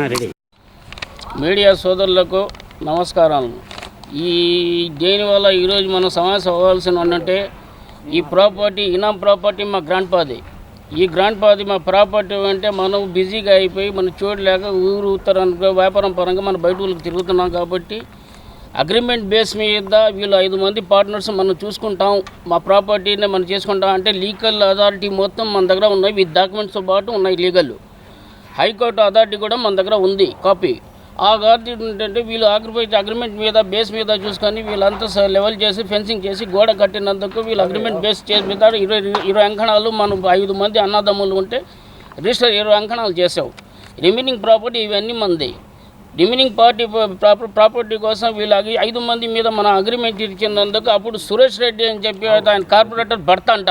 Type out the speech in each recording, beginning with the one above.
Ready. Media సోదరులకు నమస్కారాలు. ఈ దేనివల్ల ఈరోజు మనం సమావేశం అవ్వాల్సిన అంటే ఈ ప్రాపర్టీ ఇనాం ప్రాపర్టీ మా గ్రాండ్ పాది ఈ గ్రాండ్ పాది మా ప్రాపర్టీ అంటే మనం బిజీగా అయిపోయి మనం చూడలేక ఊరు ఉత్తరానికి వ్యాపారం పరంగా మనం బయట ఊళ్ళకి తిరుగుతున్నాం కాబట్టి అగ్రిమెంట్ బేస్ మీద వీళ్ళు ఐదు మంది పార్ట్నర్స్ మనం చూసుకుంటాం. మా ప్రాపర్టీని మనం చేసుకుంటాం. అంటే లీగల్ అథారిటీ మొత్తం మన దగ్గర ఉన్నాయి. విత్ డాక్యుమెంట్స్తో పాటు ఉన్నాయి లీగల్. హైకోర్టు అథారిటీ కూడా మన దగ్గర ఉంది కాపీ. ఆ అథారిటీ ఏంటంటే వీళ్ళు ఆక్యుపై అగ్రిమెంట్ మీద బేస్ మీద చూసుకొని వీళ్ళంతా స- లెవెల్ చేసి ఫెన్సింగ్ చేసి గోడ కట్టినందుకు వీళ్ళు అగ్రిమెంట్ బేస్ చేసి మీద ఇరవై ఇరవై అంకణాలు మనం ఐదు మంది అన్నదమ్ములు ఉంటే రిజిస్టర్ ఇరవై అంకణాలు చేసావు రిమైనింగ్ ప్రాపర్టీ ఇవన్నీ మంది. రిమైనింగ్ పార్టీ ప్రాపర్ ప్రాపర్టీ కోసం వీళ్ళు అగి- ఐదు మంది మీద మనం అగ్రిమెంట్ ఇచ్చినందుకు అప్పుడు సురేష్ రెడ్డి అని చెప్పి ఆయన కార్పొరేటర్ భర్త అంట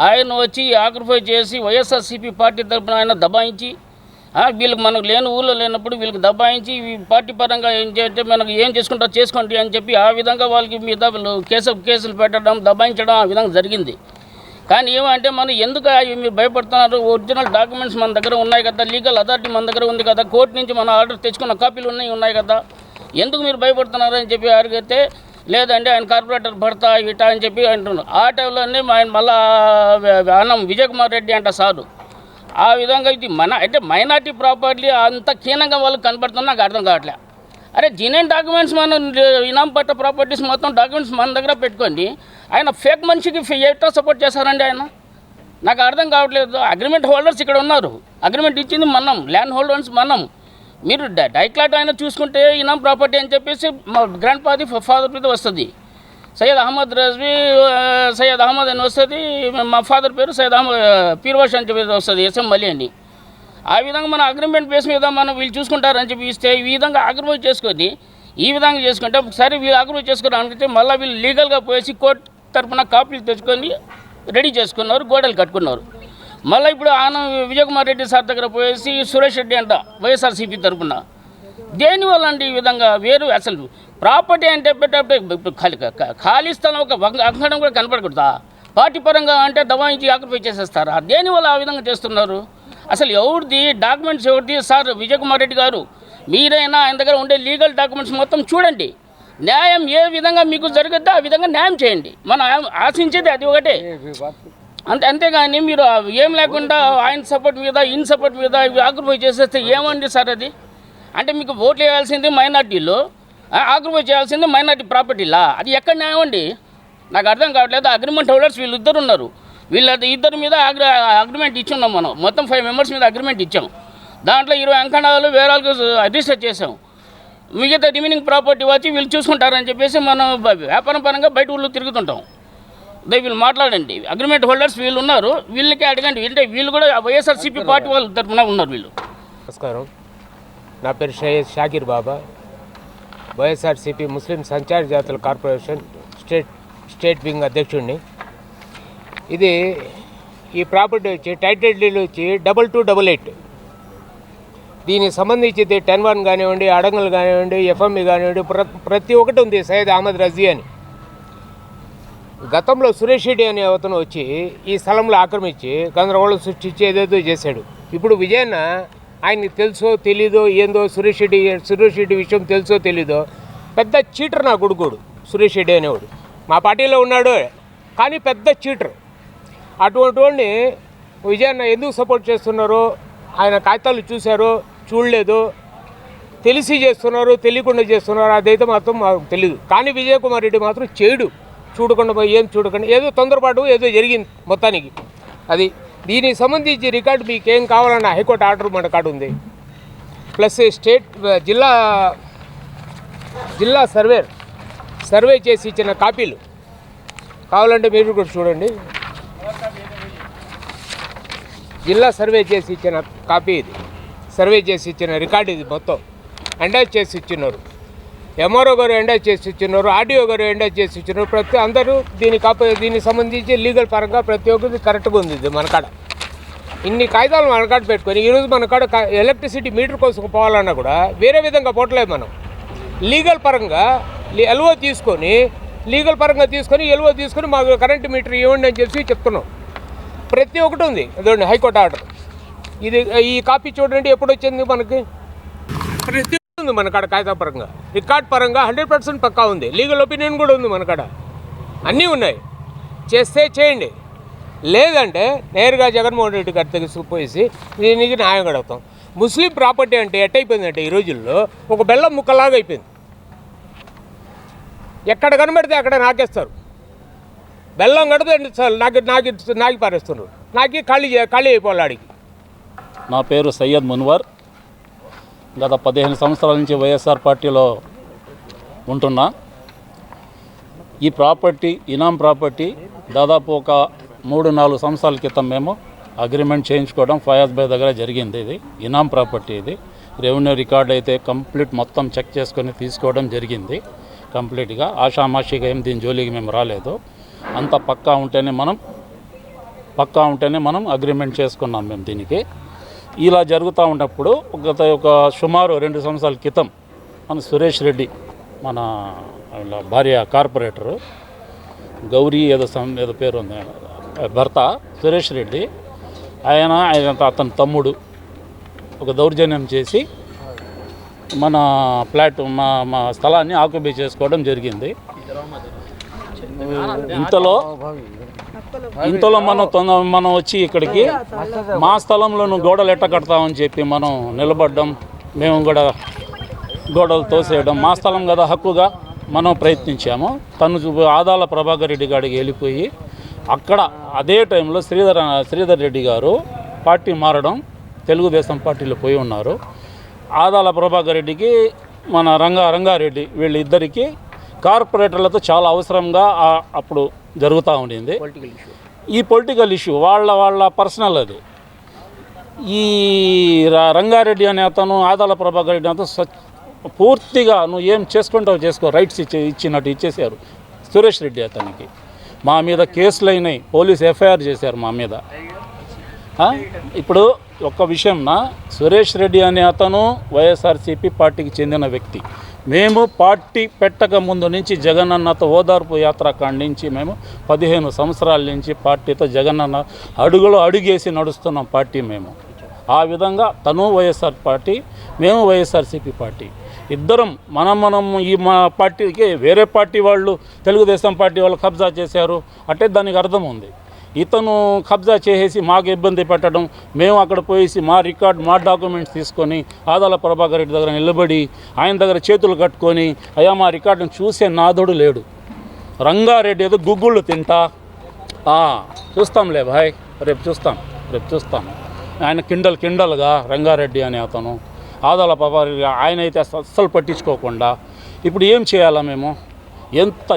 ఆయన వచ్చి ఆక్యుపై చేసి వైఎస్ఆర్సీపీ పార్టీ తరపున ఆయన దబాయించి వీళ్ళకి మనకు లేని ఊళ్ళో లేనప్పుడు వీళ్ళకి దబాయించి పార్టీ పరంగా ఏం చేస్తే మనకు ఏం చేసుకుంటారో చేసుకోండి అని చెప్పి ఆ విధంగా వాళ్ళకి మీద వీళ్ళు కేసు కేసులు పెట్టడం దబాయించడం ఆ విధంగా జరిగింది. కానీ ఏమంటే మనం ఎందుకు అవి మీరు భయపడుతున్నారు? ఒరిజినల్ డాక్యుమెంట్స్ మన దగ్గర ఉన్నాయి కదా లీగల్ అథారిటీ మన దగ్గర ఉంది కదా కోర్టు నుంచి మన ఆర్డర్ తెచ్చుకున్న కాపీలు ఉన్నాయి ఉన్నాయి కదా. ఎందుకు మీరు భయపడుతున్నారు అని చెప్పి అడిగితే లేదంటే ఆయన కార్పొరేటర్ భర్త ఇట అని చెప్పి అంటున్నారు. ఆ టైంలోనే ఆయన మళ్ళా అన్నం విజయ్ కుమార్ రెడ్డి అంట సారు. ఆ విధంగా ఇది మన అంటే మైనార్టీ ప్రాపర్టీ అంత కీనంగా వాళ్ళకి కనబడుతున్నా నాకు అర్థం కావట్లేదు అరే జీనైన్ డాక్యుమెంట్స్ మనం ఇనాం పట్ట ప్రాపర్టీస్ మొత్తం డాక్యుమెంట్స్ మన దగ్గర పెట్టుకోండి. ఆయన ఫేక్ మనిషికి ఎట్లా సపోర్ట్ చేశారండి ఆయన. నాకు అర్థం కావట్లేదు. అగ్రిమెంట్ హోల్డర్స్ ఇక్కడ ఉన్నారు. అగ్రిమెంట్ ఇచ్చింది మనం. ల్యాండ్ హోల్డర్స్ మనం. మీరు డై- డైక్లాట్ ఆయన చూసుకుంటే ఇనాం ప్రాపర్టీ అని చెప్పేసి మా గ్రాండ్ ఫాదర్ ఫాదర్ మీద వస్తుంది. సయ్యద్ అహ్మద్ రజ్వీ సయ్యద్ అహ్మద్ అని వస్తుంది. మా ఫాదర్ పేరు సయ్యద్ అహ్మద్ పీర్వాష్ అని చెప్పి వస్తుంది. ఎస్ఎం మలి అని ఆ విధంగా మన అగ్రిమెంట్ బేస్ మీద మనం వీళ్ళు చూసుకుంటారని చెప్పి ఇస్తే ఈ విధంగా అగ్రిమెంట్ చేసుకొని ఈ విధంగా చేసుకుంటే సరే వీళ్ళు అగ్రిమెంట్ చేసుకుని మళ్ళీ వీళ్ళు లీగల్గా పోయేసి కోర్టు తరపున కాపీలు తెచ్చుకొని రెడీ చేసుకున్నారు గోడలు కట్టుకున్నారు. మళ్ళీ ఇప్పుడు ఆయన విజయకుమార్ రెడ్డి సార్ దగ్గర పోయేసి సురేష్ రెడ్డి అంట వైఎస్ఆర్సీపీ తరఫున దేనివల్ల అండి ఈ విధంగా వేరు అసలు? ప్రాపర్టీ అంటే పెట్టేటప్పుడు ఖాళీ ఖాళీ స్థలం ఒక వంగ- అంకణం కూడా కనపడకూడదా? పార్టీ పరంగా అంటే దవాయించి ఆక్యుపై చేసేస్తారా? దేనివల్ల ఆ విధంగా చేస్తున్నారు? అసలు ఎవరిది డాక్యుమెంట్స్ ఎవరిది? సార్ విజయకుమార్ రెడ్డి గారు మీరైనా ఆయన దగ్గర ఉండే లీగల్ డాక్యుమెంట్స్ మొత్తం చూడండి. న్యాయం ఏ విధంగా మీకు జరుగుద్దో ఆ విధంగా న్యాయం చేయండి. మనం ఆశించేది అది ఒకటే. అంతే అంతేగాని మీరు ఏం లేకుండా ఆయన సపోర్ట్ మీద ఇన్ సపోర్ట్ మీద ఆక్యుపై చేసేస్తే ఏమండి సార్ అది? అంటే మీకు ఓట్లు వేయాల్సింది మైనార్టీలో ఆక్యుపై చేయాల్సింది మైనార్టీ ప్రాపర్టీలా? అది ఎక్కడ న్యాయం అండి? నాకు అర్థం కావట్లేదు. అగ్రిమెంట్ హోల్డర్స్ వీళ్ళు ఇద్దరు ఉన్నారు వీళ్ళ ఇద్దరి మీద అగ్రి అగ్రిమెంట్ ఇచ్చున్నాం మనం. మొత్తం ఫైవ్ మెంబర్స్ మీద అగ్రిమెంట్ ఇచ్చాం. దాంట్లో ఇరవై అంకణాలు వేరే వాళ్ళకి రిజిస్టర్ చేసాం మిగతా రిమైనింగ్ ప్రాపర్టీ వచ్చి వీళ్ళు చూసుకుంటారని చెప్పేసి మనం వ్యాపారం పరంగా బయట ఊళ్ళో తిరుగుతుంటాం. దే వీళ్ళు మాట్లాడండి. అగ్రిమెంట్ హోల్డర్స్ వీళ్ళు ఉన్నారు. వీళ్ళకి అడగండి. అంటే వీళ్ళు కూడా వైఎస్ఆర్సీపీ పార్టీ వాళ్ళ తరఫున ఉన్నారు వీళ్ళు. నమస్కారం. నా పేరు షయద్ షాకిర్ బాబా. వైఎస్ఆర్సీపీ ముస్లిం సంచార జాతుల కార్పొరేషన్ స్టేట్ స్టేట్ వింగ్ అధ్యక్షుడిని. ఇది ఈ ప్రాపర్టీ వచ్చి టైటిల్ డీల్ వచ్చి డబల్ టూ డబల్ ఎయిట్. దీనికి సంబంధించి టెన్ వన్ కానివ్వండి అడంగల్ కానివ్వండి ఎఫ్ఎంఈ కానివ్వండి ప్ర- ప్రతి ఒక్కటి ఉంది సయ్యద్ అహ్మద్ రజీ అని. గతంలో సురేష్ రెడ్డి అనే అతను వచ్చి ఈ స్థలంలో ఆక్రమించి గందరగోళం సృష్టించి ఏదేదో చేశాడు. ఇప్పుడు విజయన్న ఆయనకి తెలుసో తెలీదో ఏందో సురేష్ రెడ్డి సురేష్ రెడ్డి విషయం తెలుసో తెలీదో పెద్ద చీటర్ నా కొడుకోడు సురేష్ రెడ్డి అనేవాడు. మా పార్టీలో ఉన్నాడు కానీ పెద్ద చీటర్. అటువంటి వాళ్ళని విజయన్న ఎందుకు సపోర్ట్ చేస్తున్నారో ఆయన కాగితాలు చూశారో చూడలేదు. తెలిసి చేస్తున్నారు తెలియకుండా చేస్తున్నారు అదైతే మాత్రం మాకు తెలియదు కానీ విజయ్ కుమార్ రెడ్డి మాత్రం చేయడు. చూడకుండా పోయి ఏం చూడకుండా ఏదో తొందరపాటు ఏదో జరిగింది మొత్తానికి. అది దీనికి సంబంధించి రికార్డు మీకు ఏం కావాలన్న హైకోర్టు ఆర్డర్ మన కాడ ఉంది. ప్లస్ స్టేట్ జిల్లా జిల్లా సర్వేర్ సర్వే చేసి ఇచ్చిన కాపీలు. కావాలంటే మీరు కూడా చూడండి. జిల్లా సర్వే చేసి ఇచ్చిన కాపీ ఇది. సర్వే చేసి ఇచ్చిన రికార్డు ఇది మొత్తం. ఎండాజ్ చేసి ఇచ్చినారు. ఎంఆర్ఓ గారు ఎండాజ్ చేసి ఇచ్చినారు. ఆర్డీఓ గారు ఎండాజ్ చేసి ఇచ్చినారు. ప్రతి అందరూ దీని కాపీ దీనికి సంబంధించి లీగల్ పరంగా ప్రతి ఒక్కరిది కరెక్ట్గా ఉంది ఇది మనకాడ ఇన్ని కాగితాలు మనకాడ పెట్టుకొని ఈరోజు మనకాడ ఎలక్ట్రిసిటీ మీటర్ కోసం పోవాలన్నా కూడా వేరే విధంగా పోవట్లేదు మనం. లీగల్ పరంగా ఎల్ఓ తీసుకొని లీగల్ పరంగా తీసుకొని ఎల్ఓ తీసుకొని మాకు కరెంటు మీటర్ ఇవ్వండి అని చెప్పి చెప్తున్నాం. ప్రతి ఒక్కటి ఉంది. చూడండి హైకోర్టు ఆర్డర్. ఇది ఈ కాపీ చూడండి ఎప్పుడు వచ్చింది మనకి? ప్రతి ఉంది మనకాడ పరంగా. రికార్డ్ పరంగా హండ్రెడ్ పర్సెంట్ పక్కా ఉంది. లీగల్ ఒపీనియన్ కూడా ఉంది మన కాడ. అన్నీ ఉన్నాయి. చేస్తే చేయండి. లేదంటే నేరుగా జగన్మోహన్ రెడ్డి గారి తీసుకుపోయేసి దీనికి న్యాయం గడుగుతాం ముస్లిం ప్రాపర్టీ అంటే ఎట్టయిపోయిందంటే ఈ రోజుల్లో ఒక బెల్లం ముక్కలాగా అయిపోయింది. ఎక్కడ కనబడితే అక్కడ నాకేస్తారు. బెల్లం కడితే చాలు నాకు నాకు నాకి పారేస్తున్నారు. నాకి ఖాళీ ఖాళీ అయిపోలాడికి నా పేరు సయ్యద్ మున్వర్. గత పదిహేను సంవత్సరాల నుంచి వైఎస్ఆర్ పార్టీలో ఉంటున్నా. ఈ ప్రాపర్టీ ఇనాం ప్రాపర్టీ దాదాపు ఒక మూడు నాలుగు సంవత్సరాల క్రితం మేము అగ్రిమెంట్ చేయించుకోవడం ఫయాజ్ బై దగ్గర జరిగింది ఇది. ఇనాం ప్రాపర్టీ ఇది. రెవెన్యూ రికార్డ్ అయితే కంప్లీట్ మొత్తం చెక్ చేసుకొని తీసుకోవడం జరిగింది. కంప్లీట్గా ఆషామాషిగా ఏం దీని జోలికి మేము రాలేదు. అంత పక్కా ఉంటేనే మనం పక్కా ఉంటేనే మనం అగ్రిమెంట్ చేసుకున్నాం మేము దీనికి. ఇలా జరుగుతూ ఉన్నప్పుడు గత ఒక సుమారు రెండు సంవత్సరాల క్రితం మన సురేష్ రెడ్డి మన భార్య కార్పొరేటరు గౌరీ ఏదో సం ఏదో పేరు ఉంది భర్త సురేష్ రెడ్డి ఆయన ఆయన అతని తమ్ముడు ఒక దౌర్జన్యం చేసి మన ఫ్లాట్ మా మా స్థలాన్ని ఆక్యుపై చేసుకోవడం జరిగింది. ఇంతలో ఇంతలో మనం మనం వచ్చి ఇక్కడికి మా స్థలంలో నువ్వు గోడలు ఎట్ట కడతామని చెప్పి మనం నిలబడ్డం మేము కూడా గోడలు తోసేయడం. మా స్థలం కదా హక్కుగా మనం ప్రయత్నించాము. తను ఆదాల ప్రభాకర్ రెడ్డి గారికి వెళ్ళిపోయి అక్కడ అదే టైంలో శ్రీధర్ శ్రీధర్ రెడ్డి గారు పార్టీ మారడం తెలుగుదేశం పార్టీలో పోయి ఉన్నారు. ఆదాల ప్రభాకర్ రెడ్డికి మన రంగా రంగారెడ్డి వీళ్ళిద్దరికీ కార్పొరేటర్లతో చాలా అవసరంగా అప్పుడు జరుగుతూ ఉండింది. ఈ పొలిటికల్ ఇష్యూ వాళ్ళ వాళ్ళ పర్సనల్ అది. ఈ రంగారెడ్డి అనే అతను ఆదాల ప్రభాకర్ రెడ్డి అతను పూర్తిగా నువ్వు ఏం చేసుకుంటావు చేసుకో రైట్స్ ఇచ్చి ఇచ్చినట్టు ఇచ్చేసారు సురేష్ రెడ్డి అతనికి. మా మీద కేసులు అయినాయి పోలీస్ ఎఫ్ఐఆర్ చేశారు మా మీద? ఇప్పుడు ఒక్క విషయంన సురేష్ రెడ్డి అనే అతను వైఎస్ఆర్సీపీ పార్టీకి చెందిన వ్యక్తి. మేము పార్టీ పెట్టక ముందు నుంచి జగనన్నతో ఓదార్పు యాత్ర కాడి నుంచి మేము పదిహేను సంవత్సరాల నుంచి పార్టీతో జగనన్న అడుగులో అడుగేసి నడుస్తున్నాం పార్టీ మేము. ఆ విధంగా తను వైఎస్ఆర్ పార్టీ మేము వైఎస్ఆర్సీపీ పార్టీ. ఇద్దరం మనం మనం ఈ మా పార్టీకి వేరే పార్టీ వాళ్ళు తెలుగుదేశం పార్టీ వాళ్ళు కబ్జా చేశారు. అంటే దానికి అర్థం ఉంది. ఇతను కబ్జా చేసేసి మాకు ఇబ్బంది పెట్టడం మేము అక్కడ పోయేసి మా రికార్డ్ మా డాక్యుమెంట్స్ తీసుకొని ఆదాల ప్రభాకర్ రెడ్డి దగ్గర నిలబడి ఆయన దగ్గర చేతులు కట్టుకొని అయ్యా మా రికార్డును చూసే నాదుడు లేడు. రంగారెడ్డి ఏదో గుగ్గుళ్ళు తింటా. చూస్తాంలే భాయ్ రేపు చూస్తాం రేపు చూస్తాం. ఆయన కిండల్ కిండల్గా రంగారెడ్డి అనే అతను ఆదాల ప్రభాకర్ ఆయన అయితే అస్సలు పట్టించుకోకుండా ఇప్పుడు ఏం చేయాలా మేము? ఎంత